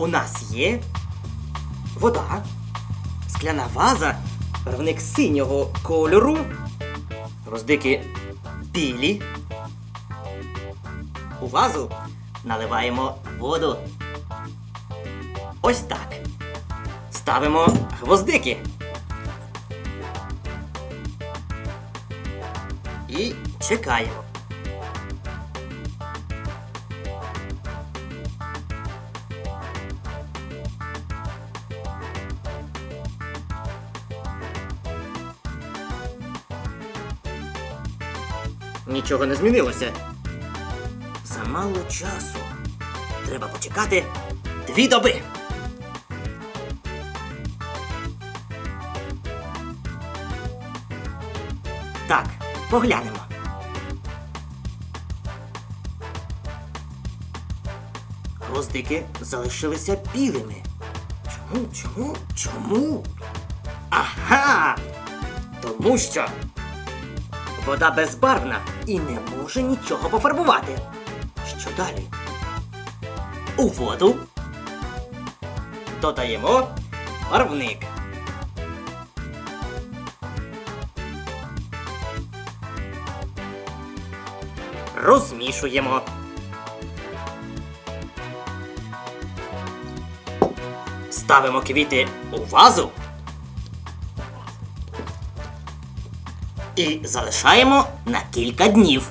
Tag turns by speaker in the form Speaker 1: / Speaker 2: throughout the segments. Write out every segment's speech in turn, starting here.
Speaker 1: у нас є вода, скляна ваза, барвник синього кольору, гвоздики білі. У вазу наливаємо воду. Ось так. Ставимо гвоздики. І чекаємо. Нічого не змінилося. Замало часу. Треба почекати дві доби. Так, поглянемо. Гвоздики залишилися білими. Чому? Чому? Чому? Ага! Тому що вода безбарвна і не може нічого пофарбувати. Що далі? У воду додаємо барвник. Розмішуємо. Ставимо квіти у вазу. І залишаємо на кілька днів.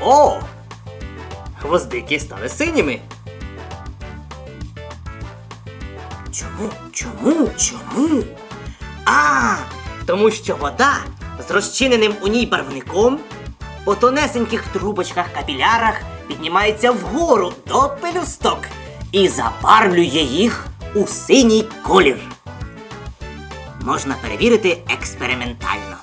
Speaker 1: О! Гвоздики стали синіми. Чому? Чому? Чому? А, тому що вода з розчиненим у ній барвником по тонесеньких трубочках капілярах піднімається вгору до пелюсток і забарвлює їх у синій колір. Можна перевірити експериментально.